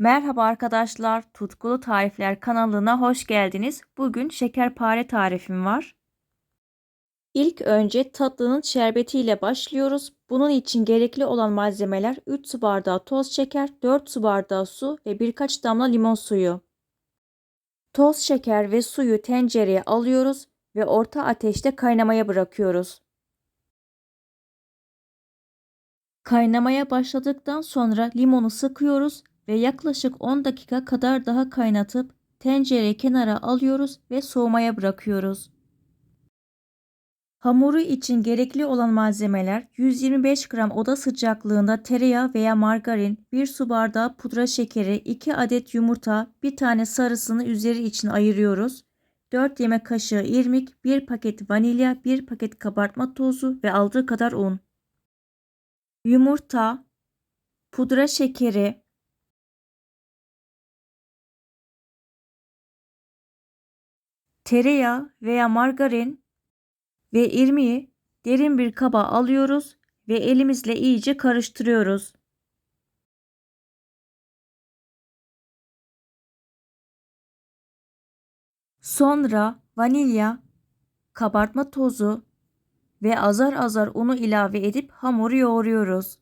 Merhaba arkadaşlar, Tutkulu Tarifler kanalına hoş geldiniz. Bugün şekerpare tarifim var. İlk önce tatlının şerbetiyle başlıyoruz. Bunun için gerekli olan malzemeler 3 su bardağı toz şeker, 4 su bardağı su ve birkaç damla limon suyu. Toz şeker ve suyu tencereye alıyoruz ve orta ateşte kaynamaya bırakıyoruz. Kaynamaya başladıktan sonra limonu sıkıyoruz ve yaklaşık 10 dakika kadar daha kaynatıp tencereyi kenara alıyoruz ve soğumaya bırakıyoruz. Hamuru için gerekli olan malzemeler 125 gram oda sıcaklığında tereyağı veya margarin, 1 su bardağı pudra şekeri, 2 adet yumurta, bir tane sarısını üzeri için ayırıyoruz. 4 yemek kaşığı irmik, 1 paket vanilya, 1 paket kabartma tozu ve aldığı kadar un. Yumurta, pudra şekeri, tereyağı veya margarin ve irmiği derin bir kaba alıyoruz ve elimizle iyice karıştırıyoruz. Sonra vanilya, kabartma tozu ve azar azar unu ilave edip hamuru yoğuruyoruz.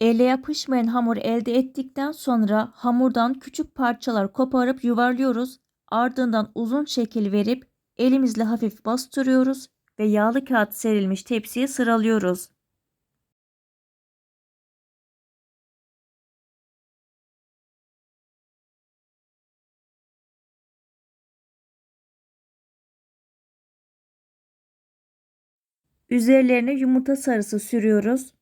Elle yapışmayan hamur elde ettikten sonra hamurdan küçük parçalar koparıp yuvarlıyoruz. Ardından uzun şekil verip elimizle hafif bastırıyoruz ve yağlı kağıt serilmiş tepsiye sıralıyoruz. Üzerlerine yumurta sarısı sürüyoruz.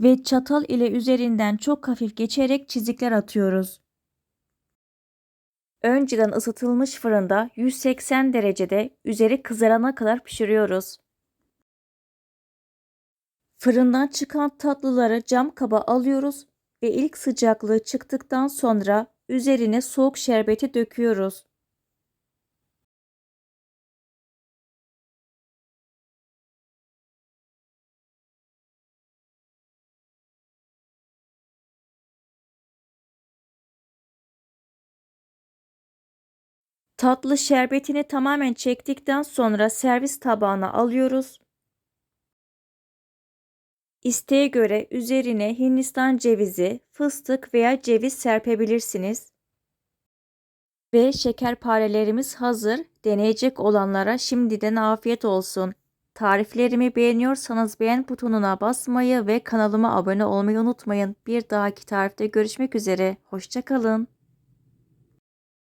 Ve çatal ile üzerinden çok hafif geçerek çizikler atıyoruz. Önceden ısıtılmış fırında 180 derecede üzeri kızarana kadar pişiriyoruz. Fırından çıkan tatlıları cam kaba alıyoruz ve ilk sıcaklığı çıktıktan sonra üzerine soğuk şerbeti döküyoruz. Tatlı şerbetini tamamen çektikten sonra servis tabağına alıyoruz. İsteğe göre üzerine Hindistan cevizi, fıstık veya ceviz serpebilirsiniz. Ve şekerparelerimiz hazır. Deneyecek olanlara şimdiden afiyet olsun. Tariflerimi beğeniyorsanız beğen butonuna basmayı ve kanalıma abone olmayı unutmayın. Bir dahaki tarifte görüşmek üzere. Hoşçakalın.